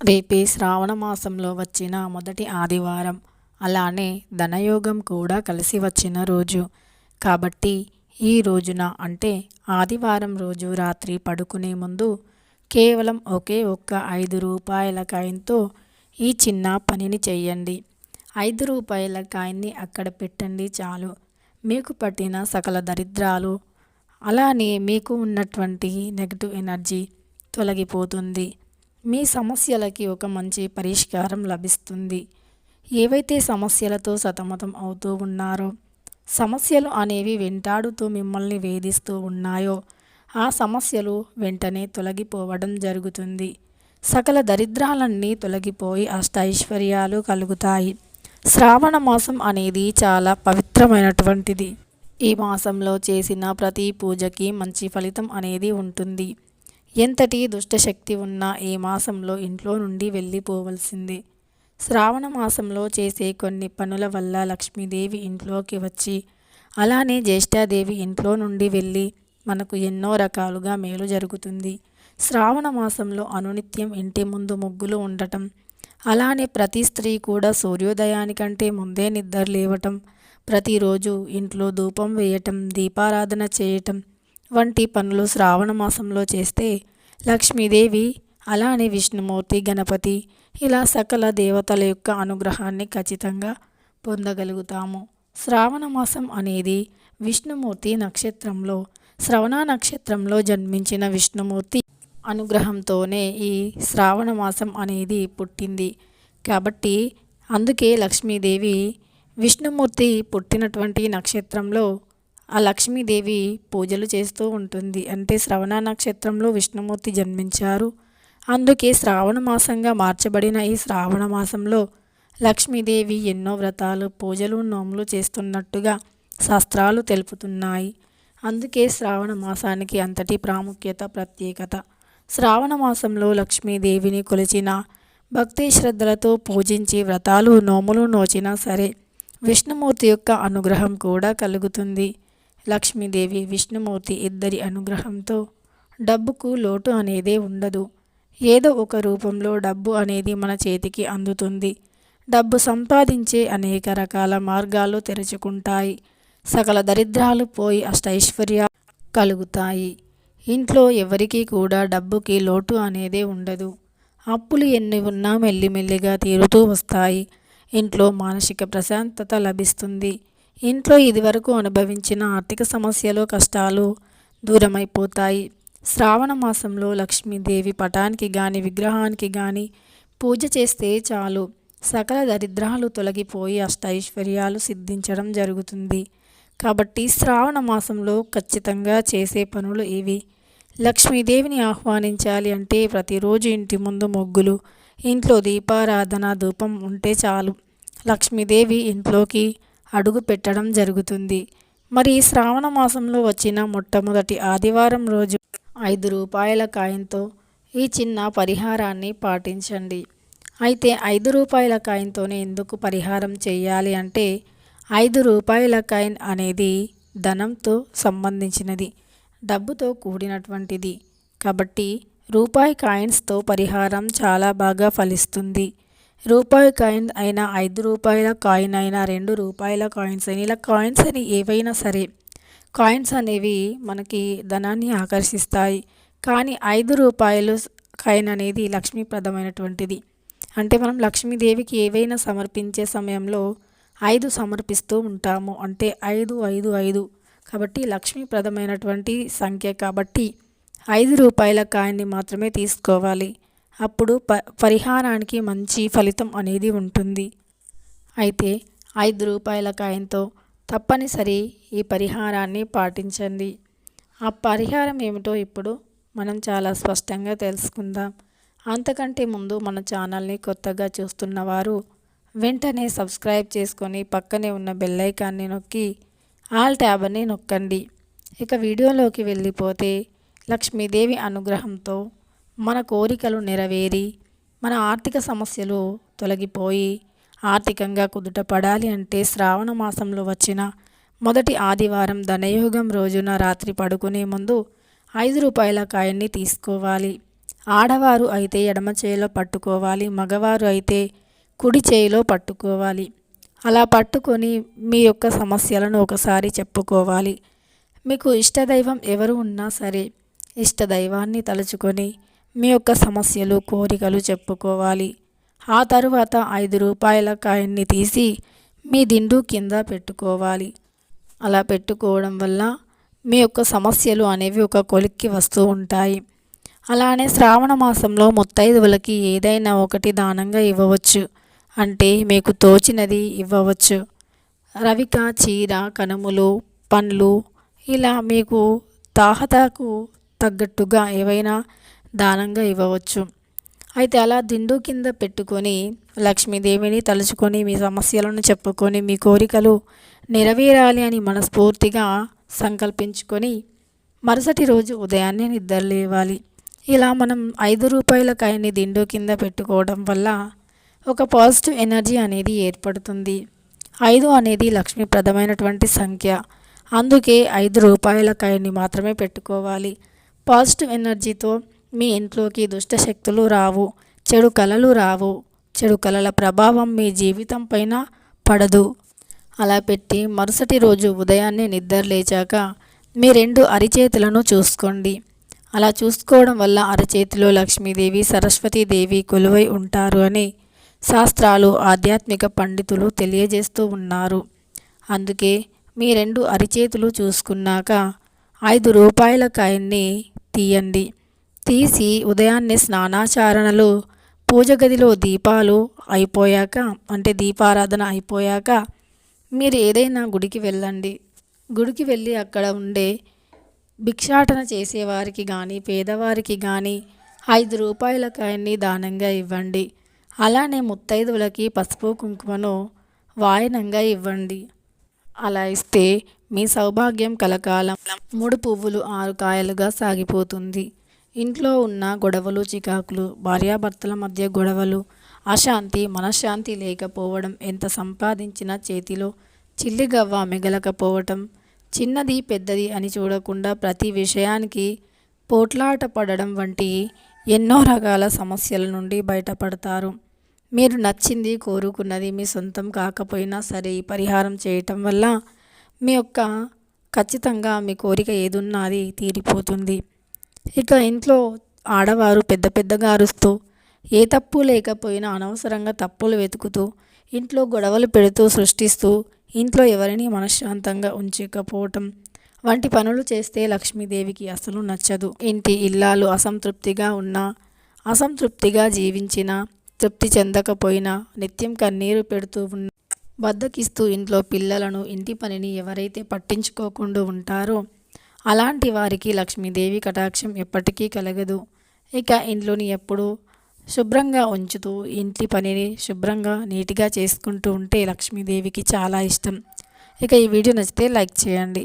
రేపే శ్రావణ మాసంలో వచ్చిన మొదటి ఆదివారం. అలానే ధనయోగం కూడా కలిసి వచ్చిన రోజు. కాబట్టి ఈ రోజున అంటే ఆదివారం రోజు రాత్రి పడుకునే ముందు కేవలం ఒకే ఒక్క ఐదు రూపాయల కాయిన్తో ఈ చిన్న పనిని చేయండి. ఐదు రూపాయల కాయిన్ని అక్కడ పెట్టండి చాలు. మీకు పట్టిన సకల దరిద్రాలు అలానే మీకు ఉన్నటువంటి నెగటివ్ ఎనర్జీ తొలగిపోతుంది. మీ సమస్యలకి ఒక మంచి పరిష్కారం లభిస్తుంది. ఏవైతే సమస్యలతో సతమతం అవుతూ ఉన్నారో సమస్యలు అనేవి వెంటాడుతూ మిమ్మల్ని వేధిస్తూ ఉన్నాయో ఆ సమస్యలు వెంటనే తొలగిపోవడం జరుగుతుంది. సకల దరిద్రాలన్నీ తొలగిపోయి అష్టైశ్వర్యాలు కలుగుతాయి. శ్రావణ మాసం అనేది చాలా పవిత్రమైనటువంటిది. ఈ మాసంలో చేసిన ప్రతి పూజకి మంచి ఫలితం అనేది ఉంటుంది. ఎంతటి దుష్టశక్తి ఉన్నా ఈ మాసంలో ఇంట్లో నుండి వెళ్ళిపోవలసింది. శ్రావణ మాసంలో చేసే కొన్ని పనుల వల్ల లక్ష్మీదేవి ఇంట్లోకి వచ్చి అలానే జ్యేష్ఠాదేవి ఇంట్లో నుండి వెళ్ళి మనకు ఎన్నో రకాలుగా మేలు జరుగుతుంది. శ్రావణ మాసంలో అనునిత్యం ఇంటి ముందు ముగ్గులు ఉండటం అలానే ప్రతి స్త్రీ కూడా సూర్యోదయానికంటే ముందే నిద్ర లేవటం ప్రతిరోజు ఇంట్లో ధూపం వేయటం దీపారాధన చేయటం వంటి పనులు శ్రావణ మాసంలో చేస్తే లక్ష్మీదేవి అలానే విష్ణుమూర్తి గణపతి ఇలా సకల దేవతల యొక్క అనుగ్రహాన్ని ఖచ్చితంగా పొందగలుగుతాము. శ్రావణ మాసం అనేది విష్ణుమూర్తి నక్షత్రంలో శ్రవణ నక్షత్రంలో జన్మించిన విష్ణుమూర్తి అనుగ్రహంతోనే ఈ శ్రావణ మాసం అనేది పుట్టింది. కాబట్టి అందుకే లక్ష్మీదేవి విష్ణుమూర్తి పుట్టినటువంటి నక్షత్రంలో ఆ లక్ష్మీదేవి పూజలు చేస్తూ ఉంటుంది. అంటే శ్రవణ నక్షత్రంలో విష్ణుమూర్తి జన్మించారు. అందుకే శ్రావణ మాసంగా మార్చబడిన ఈ శ్రావణ మాసంలో లక్ష్మీదేవి ఎన్నో వ్రతాలు పూజలు నోములు చేస్తున్నట్టుగా శాస్త్రాలు తెలుపుతున్నాయి. అందుకే శ్రావణ మాసానికి అంతటి ప్రాముఖ్యత ప్రత్యేకత. శ్రావణ మాసంలో లక్ష్మీదేవిని కొలిచిన భక్తి శ్రద్ధలతో పూజించి వ్రతాలు నోములు నోచినా సరే విష్ణుమూర్తి యొక్క అనుగ్రహం కూడా కలుగుతుంది. లక్ష్మీదేవి విష్ణుమూర్తి ఇద్దరి అనుగ్రహంతో డబ్బుకు లోటు అనేదే ఉండదు. ఏదో ఒక రూపంలో డబ్బు అనేది మన చేతికి అందుతుంది. డబ్బు సంపాదించే అనేక రకాల మార్గాలు తెరుచుకుంటాయి. సకల దరిద్రాలు పోయి అష్టైశ్వర్య కలుగుతాయి. ఇంట్లో ఎవరికీ కూడా డబ్బుకి లోటు అనేదే ఉండదు. అప్పులు ఎన్ని ఉన్నా మెల్లిమెల్లిగా తీరుతూ వస్తాయి. ఇంట్లో మానసిక ప్రశాంతత లభిస్తుంది. ఇంట్లో ఇదివరకు అనుభవించిన ఆర్థిక సమస్యలు కష్టాలు దూరమైపోతాయి. శ్రావణ మాసంలో లక్ష్మీదేవి పటానికి కానీ విగ్రహానికి కానీ పూజ చేస్తే చాలు. సకల దరిద్రాలు తొలగిపోయి అష్టైశ్వర్యాలు సిద్ధించడం జరుగుతుంది. కాబట్టి శ్రావణ మాసంలో ఖచ్చితంగా చేసే పనులు ఇవి. లక్ష్మీదేవిని ఆహ్వానించాలి అంటే ప్రతిరోజు ఇంటి ముందు ముగ్గులు ఇంట్లో దీపారాధన ధూపం ఉంటే చాలు. లక్ష్మీదేవి ఇంట్లోకి అడుగు పెట్టడం జరుగుతుంది. మరి శ్రావణ మాసంలో వచ్చిన మొట్టమొదటి ఆదివారం రోజు ఐదు రూపాయల కాయంతో ఈ చిన్న పరిహారాన్ని పాటించండి. అయితే ఐదు రూపాయల కాయిన్తోనే ఎందుకు పరిహారం చేయాలి అంటే ఐదు రూపాయల కాయిన్ అనేది ధనంతో సంబంధించినది డబ్బుతో కూడినటువంటిది. కాబట్టి రూపాయి కాయిన్స్తో పరిహారం చాలా బాగా ఫలిస్తుంది. రూపాయి కాయిన్ అయినా ఐదు రూపాయల కాయిన్ అయినా రెండు రూపాయల కాయిన్స్ అయినా ఇలా కాయిన్స్ అని ఏవైనా సరే కాయిన్స్ అనేవి మనకి ధనాన్ని ఆకర్షిస్తాయి. కానీ ఐదు రూపాయలు కాయిన్ అనేది లక్ష్మీప్రదమైనటువంటిది. అంటే మనం లక్ష్మీదేవికి ఏవైనా సమర్పించే సమయంలో ఐదు సమర్పిస్తూ ఉంటాము. అంటే ఐదు ఐదు ఐదు. కాబట్టి లక్ష్మీప్రదమైనటువంటి సంఖ్య కాబట్టి ఐదు రూపాయల కాయిన్ని మాత్రమే తీసుకోవాలి. అప్పుడు ప పరిహారానికి మంచి ఫలితం అనేది ఉంటుంది. అయితే ఐదు రూపాయల కాయంతో తప్పనిసరి ఈ పరిహారాన్ని పాటించండి. ఆ పరిహారం ఏమిటో ఇప్పుడు మనం చాలా స్పష్టంగా తెలుసుకుందాం. అంతకంటే ముందు మన ఛానల్ని కొత్తగా చూస్తున్నవారు వెంటనే సబ్స్క్రైబ్ చేసుకొని పక్కనే ఉన్న బెల్లైకాన్ని నొక్కి ఆల్ ట్యాబ్ని నొక్కండి. ఇక వీడియోలోకి వెళ్ళిపోతే లక్ష్మీదేవి అనుగ్రహంతో మన కోరికలు నెరవేరి మన ఆర్థిక సమస్యలు తొలగిపోయి ఆర్థికంగా కుదుట పడాలి అంటే శ్రావణ మాసంలో వచ్చిన మొదటి ఆదివారం ధనయోగం రోజున రాత్రి పడుకునే ముందు ఐదు రూపాయల కాయన్ని తీసుకోవాలి. ఆడవారు అయితే ఎడమ చేయిలో పట్టుకోవాలి మగవారు అయితే కుడి చేయిలో పట్టుకోవాలి. అలా పట్టుకొని మీ యొక్క సమస్యలను ఒకసారి చెప్పుకోవాలి. మీకు ఇష్టదైవం ఎవరు ఉన్నా సరే ఇష్టదైవాన్ని తలుచుకొని మీ యొక్క సమస్యలు కోరికలు చెప్పుకోవాలి. ఆ తరువాత ఐదు రూపాయల కాయన్ని తీసి మీ దిండు కింద పెట్టుకోవాలి. అలా పెట్టుకోవడం వల్ల మీ యొక్క సమస్యలు అనేవి ఒక కొలిక్కి వస్తూ ఉంటాయి. అలానే శ్రావణ మాసంలో ముత్తైదువులకి ఏదైనా ఒకటి దానంగా ఇవ్వవచ్చు. అంటే మీకు తోచినది ఇవ్వవచ్చు. రవిక చీర కనుములు పండ్లు ఇలా మీకు తాహతాకు తగ్గట్టుగా ఏవైనా దానంగా ఇవ్వవచ్చు. అయితే అలా దిండు కింద పెట్టుకొని లక్ష్మీదేవిని తలుచుకొని మీ సమస్యలను చెప్పుకొని మీ కోరికలు నెరవేరాలి అని మనస్ఫూర్తిగా సంకల్పించుకొని మరుసటి రోజు ఉదయాన్నే నిద్ర లేవాలి. ఇలా మనం ఐదు రూపాయల కాయని దిండు కింద పెట్టుకోవడం వల్ల ఒక పాజిటివ్ ఎనర్జీ అనేది ఏర్పడుతుంది. ఐదు అనేది లక్ష్మీప్రదమైనటువంటి సంఖ్య. అందుకే ఐదు రూపాయల కాయని మాత్రమే పెట్టుకోవాలి. పాజిటివ్ ఎనర్జీతో మీ ఇంట్లోకి దుష్ట శక్తులు రావు చెడు కళలు రావు చెడు కళల ప్రభావం మీ జీవితం పైన పడదు. అలా పెట్టి మరుసటి రోజు ఉదయాన్నే నిద్ర లేచాక మీ రెండు అరిచేతులను చూసుకోండి. అలా చూసుకోవడం వల్ల అరచేతిలో లక్ష్మీదేవి సరస్వతీదేవి కొలువై ఉంటారు అని శాస్త్రాలు ఆధ్యాత్మిక పండితులు తెలియజేస్తూ ఉన్నారు. అందుకే మీ రెండు అరిచేతులు చూసుకున్నాక ఐదు రూపాయల కాయన్ని తీయండి. తీసి ఉదయాన్నే స్నానాచారణలు పూజ గదిలో దీపాలు అయిపోయాక అంటే దీపారాధన అయిపోయాక మీరు ఏదైనా గుడికి వెళ్ళండి. గుడికి వెళ్ళి అక్కడ ఉండే భిక్షాటన చేసేవారికి కానీ పేదవారికి కానీ ఐదు రూపాయల కాయన్ని దానంగా ఇవ్వండి. అలానే ముత్తైదువులకి పసుపు కుంకుమను వాయనంగా ఇవ్వండి. అలా ఇస్తే మీ సౌభాగ్యం కలకాలం. మూడు పువ్వులు ఆరు కాయలుగా సాగిపోతుంది. ఇంట్లో ఉన్న గొడవలు చికాకులు భార్యాభర్తల మధ్య గొడవలు అశాంతి మనశ్శాంతి లేకపోవడం ఎంత సంపాదించినా చేతిలో చిల్లిగవ్వ మిగలకపోవటం చిన్నది పెద్దది అని చూడకుండా ప్రతి విషయానికి పోట్లాట పడడం వంటి ఎన్నో రకాల సమస్యల నుండి బయటపడతారు. మీరు నచ్చింది కోరుకున్నది మీ సొంతం కాకపోయినా సరే ఈ పరిహారం చేయటం వల్ల మీ యొక్క ఖచ్చితంగా మీ కోరిక ఏదున్నది తీరిపోతుంది. ఇక ఇంట్లో ఆడవారు పెద్ద పెద్దగా అరుస్తూ ఏ తప్పు లేకపోయినా అనవసరంగా తప్పులు వెతుకుతూ ఇంట్లో గొడవలు పెడుతూ సృష్టిస్తూ ఇంట్లో ఎవరిని మనశ్శాంతంగా ఉంచకపోవటం. వంటి పనులు చేస్తే లక్ష్మీదేవికి అసలు నచ్చదు. ఇంటి ఇల్లాలు అసంతృప్తిగా ఉన్నా అసంతృప్తిగా జీవించిన తృప్తి చెందకపోయినా నిత్యం కన్నీరు పెడుతూ ఉన్న బద్దకిస్తూ ఇంట్లో పిల్లలను ఇంటి పనిని ఎవరైతే పట్టించుకోకుండా ఉంటారో అలాంటి వారికి లక్ష్మీదేవి కటాక్షం ఎప్పటికీ కలగదు. ఇక ఇంట్లోని ఎప్పుడూ శుభ్రంగా ఉంచుతూ ఇంటి పనిని శుభ్రంగా నీట్గా చేసుకుంటూ ఉంటే లక్ష్మీదేవికి చాలా ఇష్టం. ఇక ఈ వీడియో నచ్చితే లైక్ చేయండి.